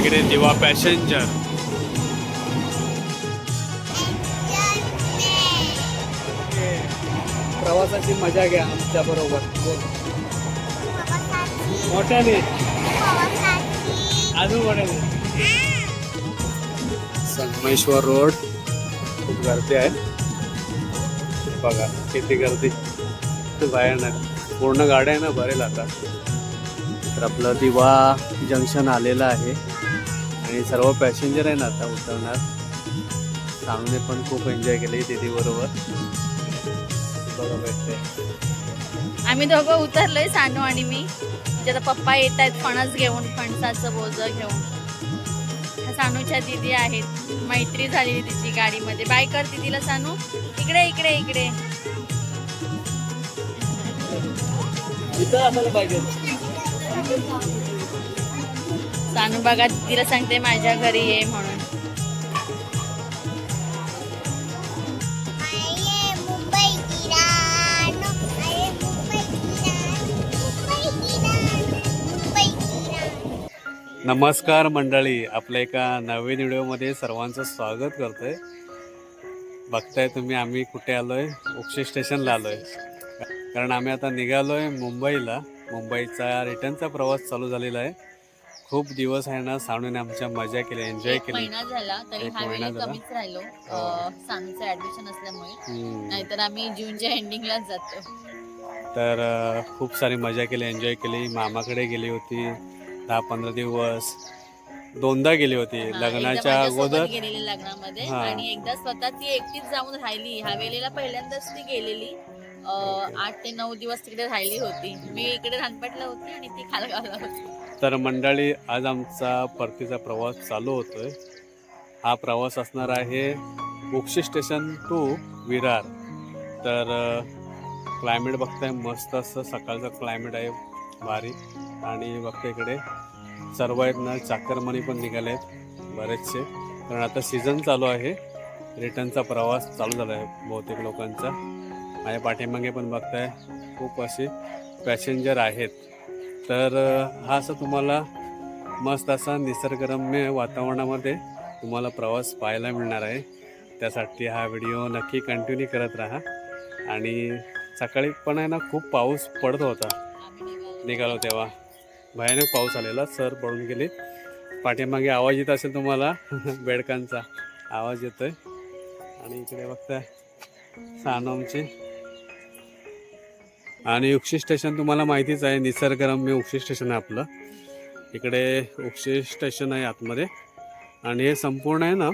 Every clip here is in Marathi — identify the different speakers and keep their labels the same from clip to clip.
Speaker 1: रत्नागिरी दिवा पॅसेंजर. प्रवासाची मजा घ्या आमच्या बरोबर. मोठ्याने. अजून मोठ्याने. संगमेश्वर रोड. खूप गर्दी आहे. बघा किती गर्दी. भयानक. पूर्ण गाड्या आहे ना भरेल आता. तर आपलं दिवा जंक्शन आलेलं आहे. आणि सर्व पॅसेंजर आहे ना आता उतरणार. सामने पण खूप एन्जॉय केले दीदी बरोबर. बघा भेटते
Speaker 2: आम्ही दोघं उतरलोय सानू आणि मी. म्हणजे आता पप्पा येत आहेत फणस घेऊन फणसाचं बोज घेऊन. सानूच्या दिदी आहेत. मैत्री झालेली तिची गाडीमध्ये. बाय कर दिदीला सानू. इकडे इकडे इकडे.
Speaker 1: पाहिजे
Speaker 2: सानू बघा सांगते माझ्या घरी ये म्हणून.
Speaker 1: नमस्कार मंडळी आपल्या एका नवीन व्हिडिओमध्ये सर्वांचं स्वागत करतो आहे बघताय तुम्ही आम्ही कुठे आलो आहे उक्षी स्टेशनला आलो आहे कारण आम्ही आता निघालो आहे मुंबईला. मुंबईचा रिटर्नचा प्रवास चालू झालेला आहे. खूप दिवस आहे ना सावणीने आमच्या मजा केली एन्जॉय
Speaker 2: एक
Speaker 1: केली.
Speaker 2: महिना झाला तरी
Speaker 1: एक
Speaker 2: हा
Speaker 1: महिना
Speaker 2: वेळी
Speaker 1: झाला.
Speaker 2: कमीच राहिलो.
Speaker 1: हो.
Speaker 2: अं, सानूचं ऍडमिशन असल्यामुळे.
Speaker 1: हम्म.
Speaker 2: नाहीतर आम्ही जूनच्या एंडिंगलाच जातो.
Speaker 1: तर अ, खूप सारी मजा केली एन्जॉय केली. मामाकडे गेली होती दहा पंधरा दिवस. दोनदा गेली होती
Speaker 2: हा, एकदा
Speaker 1: लग्नाच्या
Speaker 2: माझ्यासोबत
Speaker 1: अगोदर.
Speaker 2: गेलेली लग्नामध्ये
Speaker 1: हा.
Speaker 2: आणि एकदा स्वतः ती एकटीच जाऊन राहिली. ह्या वेळेला पहिल्यांदाच ती गेलेली. अं, आठ ते नऊ दिवस तिकडे राहिली होती. मी इकडे रानपेटला होती आणि ती खालगावला होती.
Speaker 1: तर मंडळी आज आमचा परतीचा प्रवास चालू होतोय. हा प्रवास असणार आहे उक्षी स्टेशन टू विरार. तर क्लायमेट बघताय मस्त असं सकाळचं क्लायमेट आहे भारी. आणि बघता इकडे सर्व आहेत ना चाकरमणी पण निघाले आहेत बरेचसे. कारण आता सीझन चालू आहे. रिटर्नचा प्रवास चालू झाला आहे बहुतेक लोकांचा. माझ्या पाठीमागे पण बघताय खूप असे पॅसेंजर आहेत. तर हा असं तुम्हाला मस्त असा निसर्गरम्य वातावरणामध्ये तुम्हाला प्रवास पाहायला मिळणार आहे. त्यासाठी हा व्हिडिओ नक्की कंटिन्यू करत राहा. आणि सकाळी पण आहे ना खूप पाऊस पडत होता.
Speaker 2: निघालो.
Speaker 1: तेव्हा. भयानक पाऊस आलेला सर पडून गेले. पाठीमागे आवाज येत असेल तुम्हाला बेडकांचा. आवाज येतोय. आणि इकडे बघता सानोमची. आणि उक्षी स्टेशन तुम्हाला माहितीच आहे निसर्गरम्य उक्षी स्टेशन आहे आपलं. इकडे उक्षी स्टेशन आहे आतमध्ये. आणि हे संपूर्ण आहे ना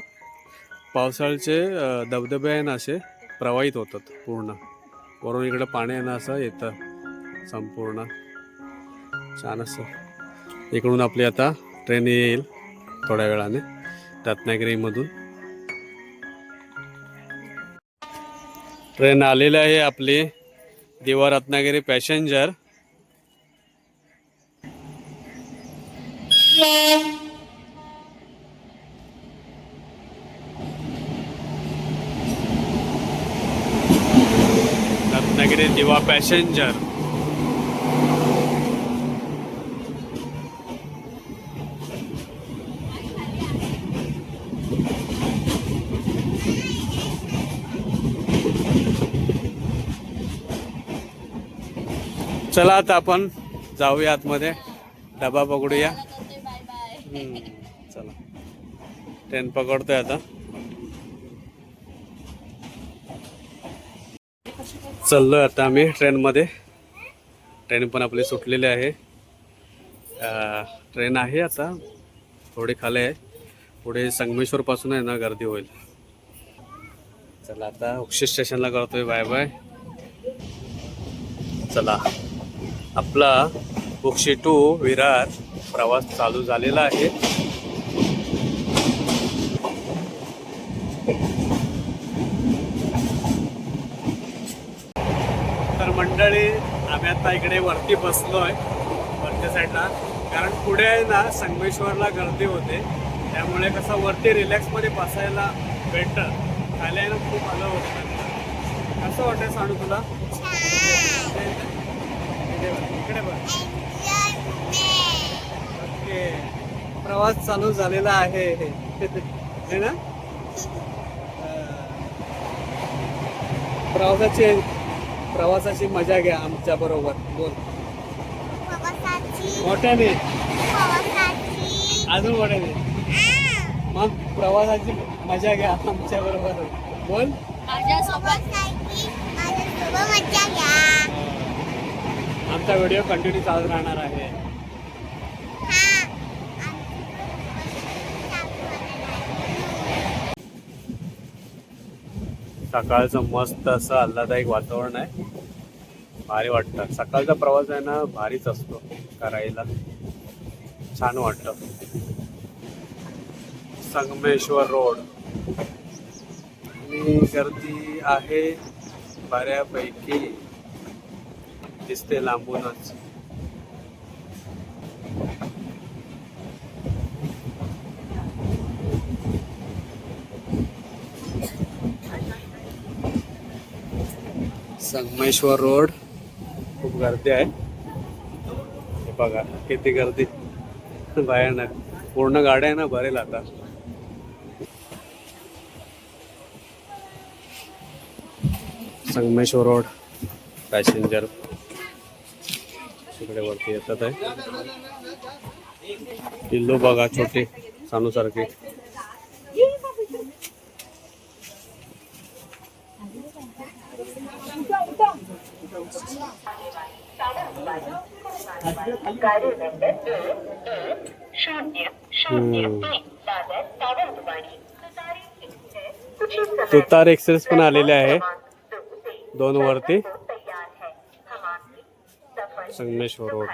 Speaker 1: पावसाळ्याचे धबधबे आहे ना असे प्रवाहित होतात पूर्ण. वरून इकडं पाणी आहे ना असं येतं संपूर्ण. छान असं. इकडून आपली आता ट्रेन येईल थोड्या वेळाने रत्नागिरीमधून. ट्रेन आलेली आहे आपली दिवा रत्नागिरी पॅसेंजर। रत्नागिरी दिवा पॅसेंजर। चला आता आपण जाऊया आतमध्ये. डबा पकडूया. चला. ट्रेन पकडतोय आता. चाललोय आता आम्ही ट्रेनमध्ये ट्रेन पण आपली सुटलेली आहे. ट्रेन आहे आता. थोडी खाली आहे. पुढे संगमेश्वर पासून आहे ना गर्दी होईल. चला आता उक्षी स्टेशनला करतोय. बाय बाय चला. आपला बुक्षी टू विरार प्रवास चालू झालेला आहे. तर मंडळी आम्ही आता इकडे वरती बसलोय वरच्या साईडला कारण पुढे आहे ना संगमेश्वरला गर्दी होते. त्यामुळे कसं वरती रिलॅक्समध्ये बसायला बेटर खाली आहे ना खूप आलं होतं. कसं वाटतं सांगू तुला? इकडे बघ, ओके. प्रवास चालू झालेला आहे. है ना? प्रवासाची प्रवासाची मजा घ्या आमच्या बरोबर. बोल. मोठ्याने.
Speaker 3: प्रवासाची
Speaker 1: अजून मोठ्याने. मग प्रवासाची मजा घ्या आमच्या बरोबर. बोल.
Speaker 2: माझ्यासोबत.
Speaker 3: प्रवासाची माझ्यासोबत मजा घ्या.
Speaker 1: आमचा व्हिडिओ कंटिन्यू चालत राहणार आहे. सकाळचं मस्त असं आल्हादायक वातावरण आहे. भारी वाटतं. सकाळचा प्रवास आहे ना भारीच असतो करायला. छान वाटतं. संगमेश्वर रोड. आणि गर्दी आहे बऱ्यापैकी. दिसते लांबूनच. संगमेश्वर रोड. खूप गर्दी आहे. हे बघा किती गर्दी. भयानक. पूर्ण गाड्या आहे ना भरेल आता. संगमेश्वर रोड. पॅसेंजर. इकडे वरती येतात आहे. किल्लो बघा छोटे सानूसारखे तुतार एक्सप्रेस पण आलेले आहे. दोन वरती. संगमेश्वर रोड.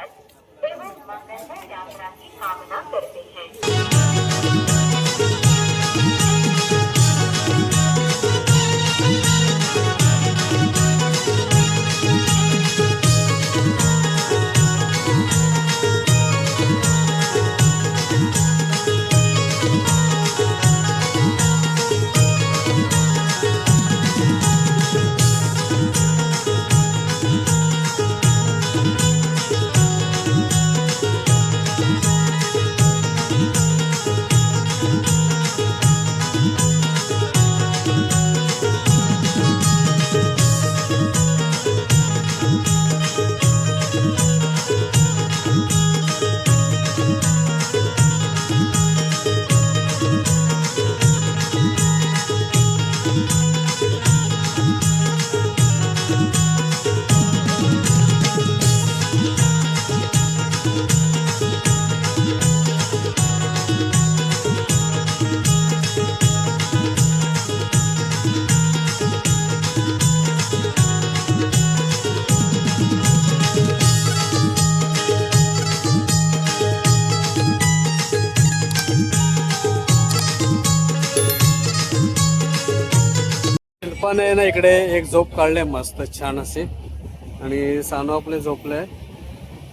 Speaker 1: पण आहे ना इकडे एक झोप काढले मस्त छान असे आणि सानू आपले झोपले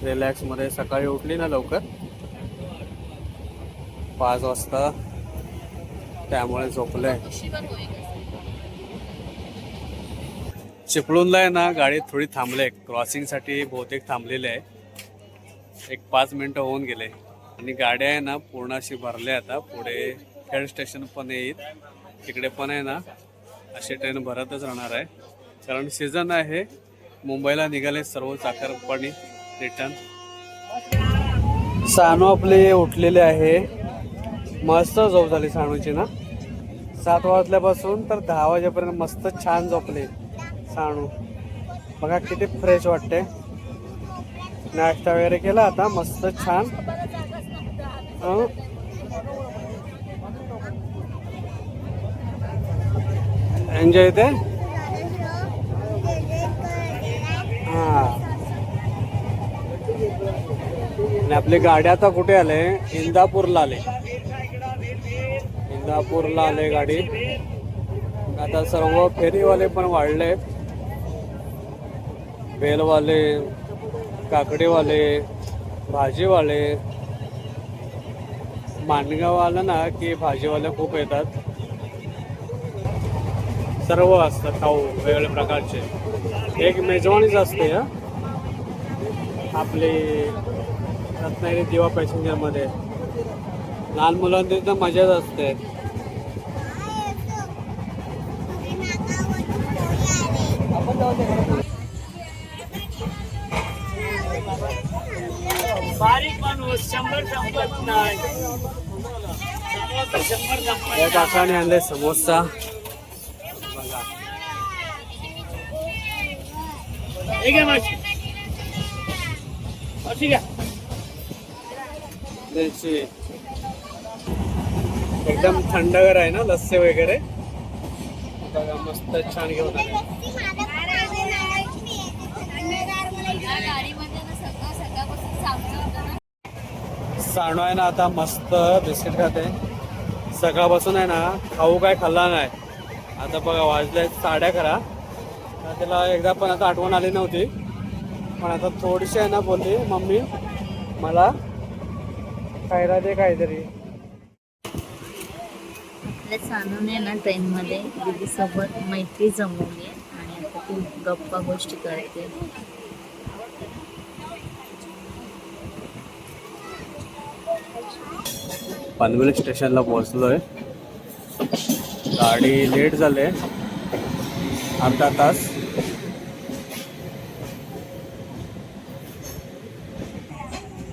Speaker 1: रिलॅक्समध्ये. सकाळी उठली ना लवकर. पाच वाजता. त्यामुळे झोपले चिपळूणला आहे ना गाडी थोडी थांबले क्रॉसिंगसाठी बहुतेक थांबलेली आहे. एक पाच मिनिटं होऊन गेले. आणि गाड्या आहे ना पूर्ण अशी भरल्या आता. पुढे हेड स्टेशन पण येईल तिकडे पण आहे ना असे ट्रेन भरतच राहणार आहे. कारण सीझन आहे मुंबईला निघाले सर्व चाकरपणी रिटर्न सानू आपले उठलेले आहे. मस्त झोप झाली सानूची ना. सात वाजल्यापासून तर दहा वाजेपर्यंत मस्त छान झोपले सानू. बघा किती फ्रेश वाटते नाश्ता वगैरे केला आता मस्त छान. एन्जॉय येते हा. आणि आपली गाडी आता कुठे आले? इंदापूरला आले. इंदापूरला आले गाडी. आता सर्व फेरीवाले पण वाढले. बेलवाले काकडीवाले भाजीवाले. माणगाव आलं ना की भाजीवाले खूप येतात. सर्व असतात खाऊ वेगवेगळ्या प्रकारचे. एक मेजवानीच असते हा. आपली रत्नागिरी दिवा पॅसेंजरमध्ये. लहान मुलांची तर मजाच असते.
Speaker 4: बारीक माणूस शंभर संपत नाही.
Speaker 1: आणले समोसा.
Speaker 4: ठीक आहे मावशी मावशी घ्या.
Speaker 1: एकदम थंडगार आहे ना लस्सी वगैरे. बघा मस्त छान घेऊन आले. साणू आहे ना आता मस्त बिस्किट खाते. सकाळपासून आहे ना खाऊ काय खाल्ला नाही. आता बघा वाजले साड्या करा त्याला एकदा पण आता आठवण आली नव्हती. पण आता थोडीशी आहे ना बोलली मम्मी मला खायला दे काहीतरी.
Speaker 2: आपल्या सानूने ना ट्रेनमध्ये दीदीसोबत मैत्री जमवली आहे आणि आता ती गप्पा गोष्टी करते.
Speaker 1: पनवेल स्टेशनला पोहोचलोय. गाडी लेट झाले अर्धा तास.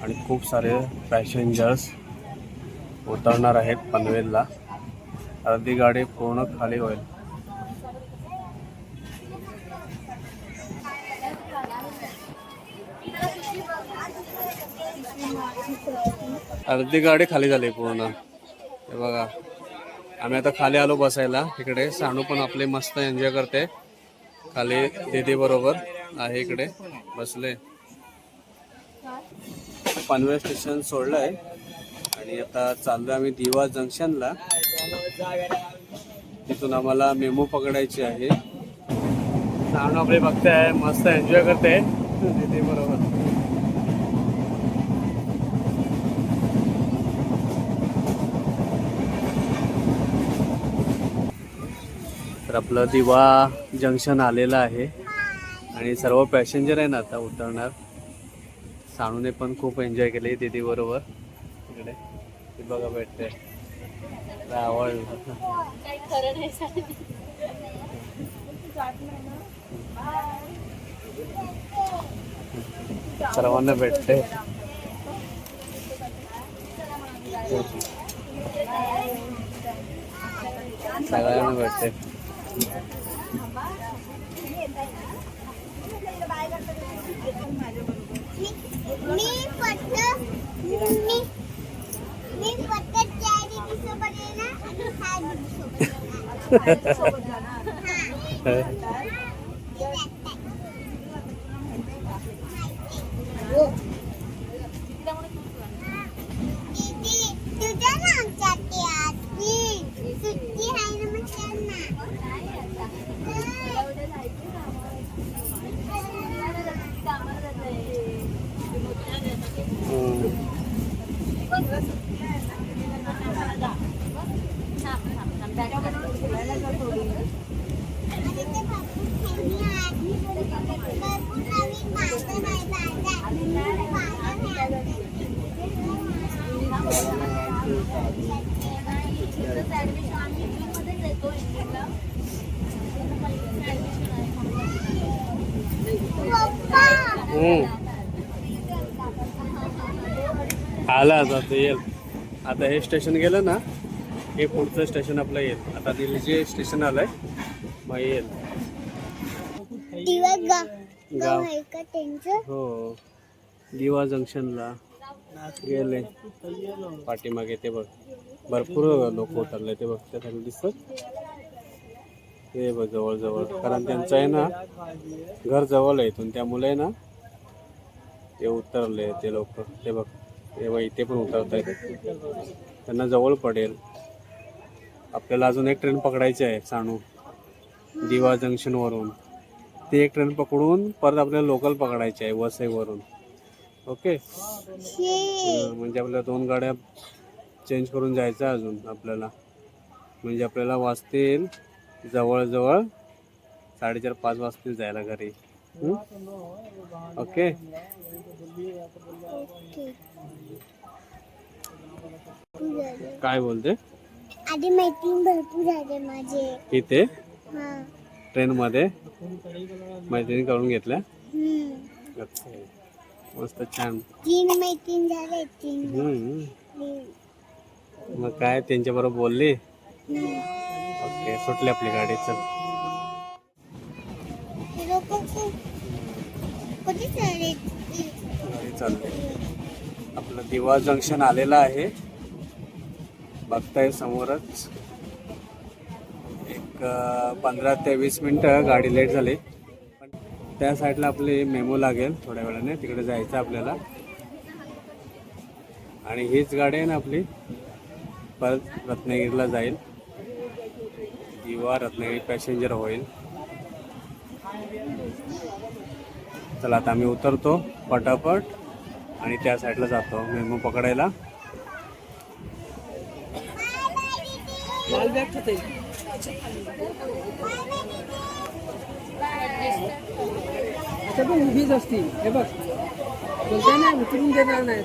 Speaker 1: आणि खूप सारे पॅसेंजर्स उतरणार आहेत पनवेलला. अर्धी गाडी पूर्ण खाली होईल. अर्धी गाडी खाली झाली पूर्ण. हे बघा. आम्ही आता खाली आलो बसायला. इकडे सानू पण आपले मस्त एन्जॉय करते. खाली दीदी बरोबर आहे इकडे बसले. पनवेल स्टेशन सोडलंय. आणि आता चाललोय आम्ही दिवा जंक्शनला. तिथून आम्हाला मेमो पकडायची आहे. सानू आपले बघताय मस्त एन्जॉय करते. दीदी बरोबर. आपलं दिवा जंक्शन आलेलं आहे. आणि सर्व पॅसेंजर आहे ना आता उतरणार. साणूने पण खूप एन्जॉय केले दीदी बरोबर. इकडे. ते बघा भेटते आवडलं सर्वांना भेटते सगळ्यांना भेटते
Speaker 3: मी फक्त मी मी फक्त त्या दीदी सोबत येणार आणि ह्या दीदी सोबत येणार. दीदी तुझ्या ना आमच्यात ते आज प्लीज सुट्टी आहे ना मग त्यांना
Speaker 1: हम्म.
Speaker 3: आणि ते भरपूर खेळणी आहेत. भरपूर नवीन भांडण आहे, भांडण. भांडण आहे. पप्पा
Speaker 1: हम्म. आला आता ते येईल. आता हे स्टेशन गेलं ना हे पुढचं स्टेशन आपलं येईल. आता दिल्लीचे स्टेशन आलंय मग येईल. गाव. हो. दिवा जंक्शनला गेले. पाठीमागे ते बघ. भरपूर लोक उतरले ते बघ त्या दिसत ते बघ जवळजवळ. कारण त्यांचं आहे ना घर जवळ आहे इथून. त्यामुळे ना ते उतरले ते लोक. ते बघ. ते बघ इथे पण उतरत आहेत त्यांना जवळ पडेल. आपल्याला अजून एक ट्रेन पकडायची आहे साणू दिवा जंक्शनवरून. ती एक ट्रेन पकडून परत आपल्याला लोकल पकडायची आहे वसईवरून. ओके? हं, म्हणजे आपल्या दोन गाड्या चेंज करून जायचं अजून आपल्याला. म्हणजे आपल्याला वाजतील जवळजवळ साडेचार पाच वाजतील जायला घरी. हं? ओके? काय बोलते?
Speaker 3: आधी मैत्रीण भरपूर झाले माझे.
Speaker 1: इथे?
Speaker 3: हा.
Speaker 1: ट्रेनमध्ये? मैत्रिणी करून घेतल्या?
Speaker 3: हम्म.
Speaker 1: मस्त छान.
Speaker 3: तीन मैत्रीण झाले तीन.
Speaker 1: हम्म. मग काय त्यांच्याबरोबर बोलली?
Speaker 3: हम्म.
Speaker 1: ओके सुटली आपली गाडी चल.
Speaker 3: ते लोक खूप कुठे चालले?
Speaker 1: गाडी चालली आपलं दिवा जंक्शन आलेलं आहे. बघताय समोरच. एक पंधरा ते वीस मिनटं गाडी लेट झाली. त्या साईडला आपली मेमो लागेल थोड्या वेळाने तिकडे जायचं आपल्याला. आणि हीच गाडी आहे ना आपली. परत रत्नागिरीला जाईल. दिवा रत्नागिरी पॅसेंजर होईल. चला आता आम्ही उतरतो पटापट आणि त्या साईडला जातो मेमो पकडायला.
Speaker 5: आता पण उभीच असती. हे बघ. बोलताय ना उतरून देणार नाही.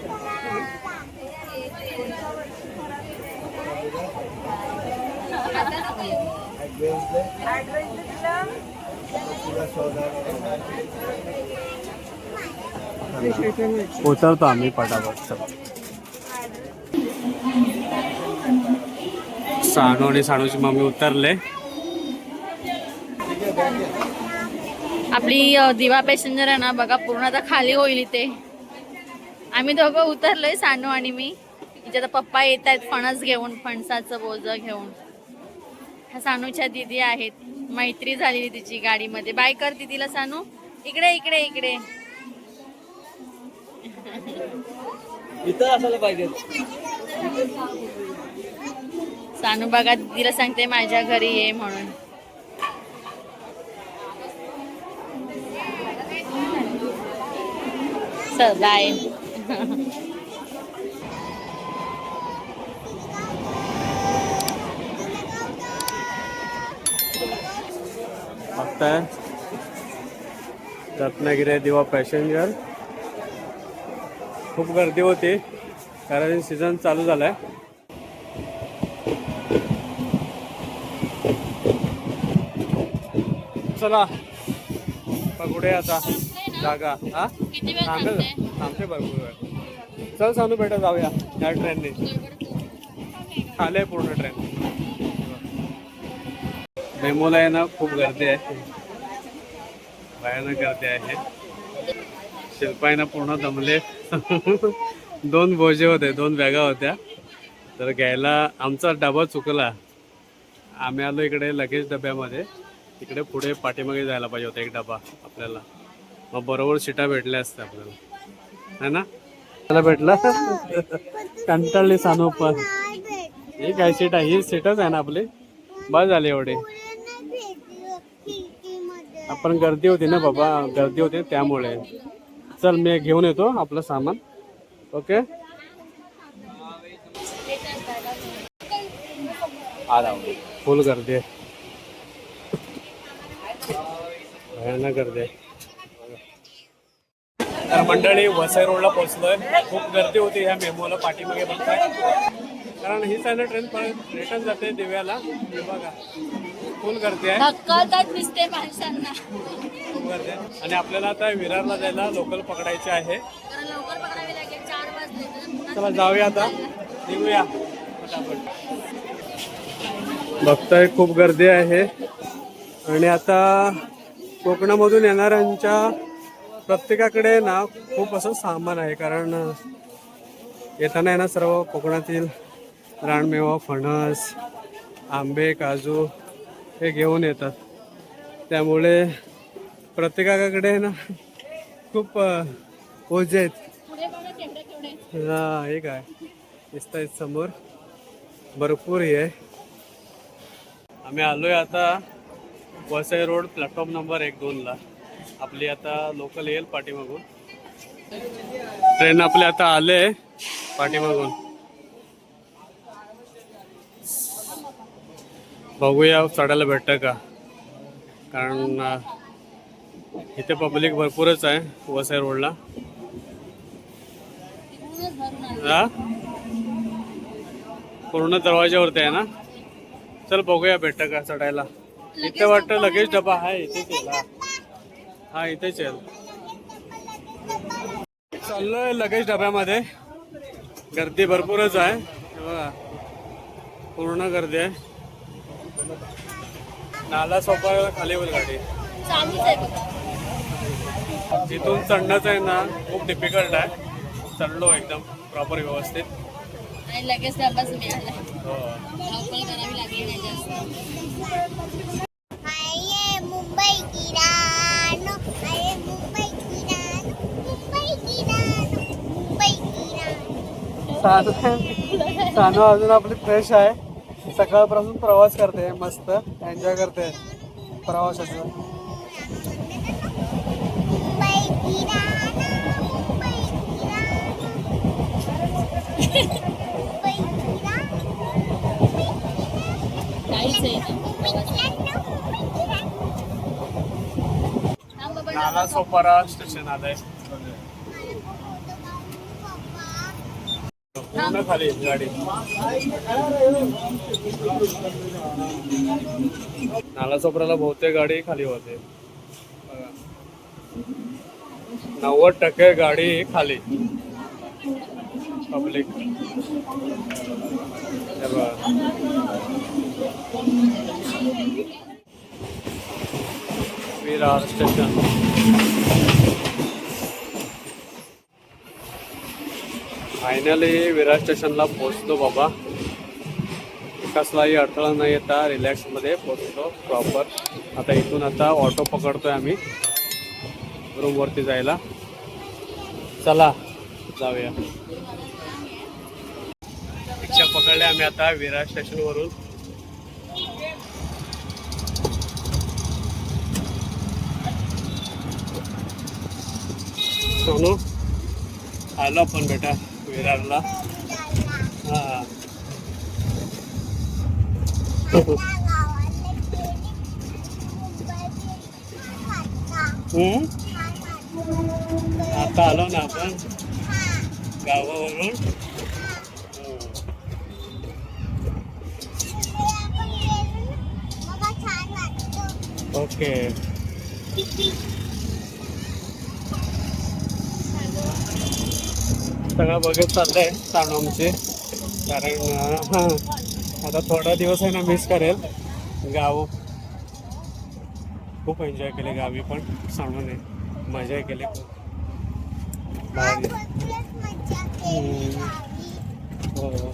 Speaker 1: उतरतो आम्ही पटापट सानू आणि सानूची मम्मी उतरले.
Speaker 2: आपली दिवा पॅसेंजर आहे ना बघा पूर्ण आता खाली होईल इथे. आम्ही दोघं उतरलोय सानू आणि मी. तिचे आता पप्पा येत आहेत फणस घेऊन फणसाचं बोज घेऊन. ह्या सानूच्या दिदी आहेत. मैत्री झालेली तिची गाडीमध्ये. बाय कर दिदीला सानू. इकडे इकडे इकडे.
Speaker 4: इथं
Speaker 2: सानू बघा दिदीला सांगते माझ्या घरी ये म्हणून. चल बाय
Speaker 1: रत्नागिरी दिवा पॅसेंजर खूप गर्दी होती कारण सीझन चालू झालाय. चला बघूया आता. जागा हा?
Speaker 2: थांबते?
Speaker 1: थांबते भरपूर वेळ. चल सांगू बेटा जाऊया या ट्रेनने आले पूर्ण ट्रेन मेमोला आहे ना खूप गर्दी आहे. भयानक गर्दी आहे. शिल्पाई ना पूर्ण दमले. दोन बोजे होते दोन बॅगा होत्या. तर घ्यायला आमचा डबा चुकला. आम्ही आलो इकडे लगेच डब्यामध्ये. तिकडे पुढे पाठीमागे जायला पाहिजे होता एक डबा आपल्याला. मग बरोबर सीटा भेटल्या असत्या आपल्याला. है ना? त्याला भेटला? कंटाळली सानू पण. ही काय सीट आहे? ही सीटच आहे ना आपली? बस झाली एवढी. आपण गर्दी होती ना बाबा गर्दी होती त्यामुळे. चल मी घेऊन येतो आपलं सामान. ओके? आला. फुल गर्दी आहे. भयानक गर्दी आहे. तर मंडळी वसई रोडला पोहोचलोय. खूप गर्दी होती ह्या मेमोला पाठीमागे बघताय. कारण ही साईड ट्रेन परत रिटर्न जाते दिव्याला. बघा. फुल गर्दी आहे.
Speaker 2: धक्कलतात दिसते माणसांना.
Speaker 1: खूप गर्दी आहे. आणि आपल्याला आता विरारला जायला लोकल पकडायचे आहे.
Speaker 2: कारण लवकर पकडावी लागेल. चार वाजले. तर पुन्हा
Speaker 1: चला जाऊया आता. निघूया. पटापट. बघताय खूप गर्दी आहे. आणि आता कोकणामधून येणाऱ्यांच्या प्रत्येकाकडे ना खूप असं सामान आहे कारण येताना आहे ना सर्व कोकणातील रानमेवा फणस आंबे काजू हे घेऊन येतात. त्यामुळे प्रत्येकाकडे ना खूप ओझे आहेत. हा हे काय? दिसत आहेत समोर. भरपूर हे. आहे आम्ही आलोय आता वसई रोड प्लॅटफॉर्म नंबर एक दोनला. आपली आता लोकल येईल पाठीमागून. ट्रेन आपले आता आले पाठीमागून. बघूया चढायला भेटतं का? कारण इथे पब्लिक भरपूरच आहे वसई रोडला हा? पूर्ण दरवाज्यावरती आहे ना? चल बघूया भेटतं का चढायला. इथे वाटतं लगेच डबा आहे इथे केला. हा इथेच आहे. चाललोय लगेच डब्यामध्ये. गर्दी भरपूरच आहे. बघा पूर्ण गर्दी आहे. नाला सोपायला खाली होईल गाडी. तिथून चढणंच आहे ना खूप डिफिकल्ट आहे. चढलो एकदम प्रॉपर व्यवस्थित.
Speaker 2: लगेच
Speaker 1: हो. सानू अजून आपली फ्रेश आहे. सकाळपासून प्रवास करते मस्त. एन्जॉय करते. प्रवासाचं.
Speaker 3: नाला सोपारा स्टेशन आलंय मुंबई किराणो
Speaker 2: काहीच आहे ना.
Speaker 3: मुंबई किराणो मुंबई किराणो
Speaker 2: थांब बाबा,
Speaker 1: नाला
Speaker 2: डबा
Speaker 1: सोपारा स्टेशन आलंय पूर्ण खाली गाडी. नाला बहुतेक गाडी खाली होते. नव्वद टक्के गाडी खाली. Public Virar station. Finally Virar स्टेशनला पोचतो बाबा. कसलाही अडथळा न येता रिलॅक्समध्ये पोहोचलो प्रॉपर आता इथून आता ऑटो पकडतोय आम्ही. रूमवरती जायला. चला जाऊया. रिक्षा पकडले आम्ही आता विरार स्टेशनवरून सोनू आलो आपण बेटा. विरारला हा हम्म? आता आलो ना आपण गावावरून हो. ओके सगळं बघत चाललंय साणू आमचे कारण हा आता थोडा दिवस आहे ना मिस करेल. गाव खूप एन्जॉय केले गावी पण साणूने मजा केली. खूप हो.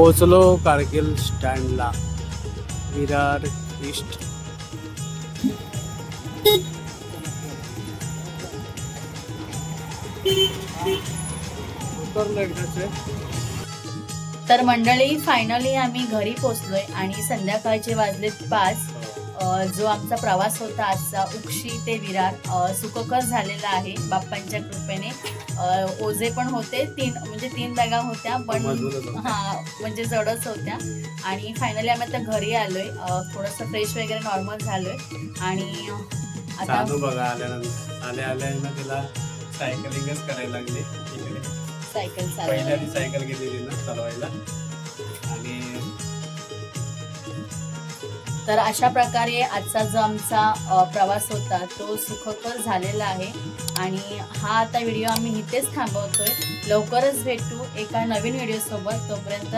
Speaker 1: पोचलो कारगिल स्टँडला. विरार ईस्ट.
Speaker 2: तर मंडळी फायनली आम्ही घरी पोचलोय आणि संध्याकाळचे वाजलेत पाच. जो आमचा प्रवास होता आजचा उक्षी ते विरार सुखकर झालेला आहे बाप्पांच्या कृपेने. ओझे पण होते तीन म्हणजे तीन बॅगा होत्या पण
Speaker 1: मजबूतच होत्या.
Speaker 2: हा म्हणजे जडच होत्या. आणि फायनली आम्ही आता घरी आलोय. थोडंसं फ्रेश वगैरे नॉर्मल झालोय. आणि आता
Speaker 1: साधू बघा आल्यानंतर आल्या आल्या ना तिला सायकलिंगच करायला लागली.
Speaker 2: सायकल
Speaker 1: पहिल्या सायकल घेतलेली ना चालवायला.
Speaker 2: तर अशा प्रकारे आजचा जो आमचा प्रवास होता तो सुखकर झालेला आहे. आणि हा आता व्हिडिओ आम्ही इथेच थांबवतोय. लवकरच भेटू एका नवीन व्हिडिओसोबत. तोपर्यंत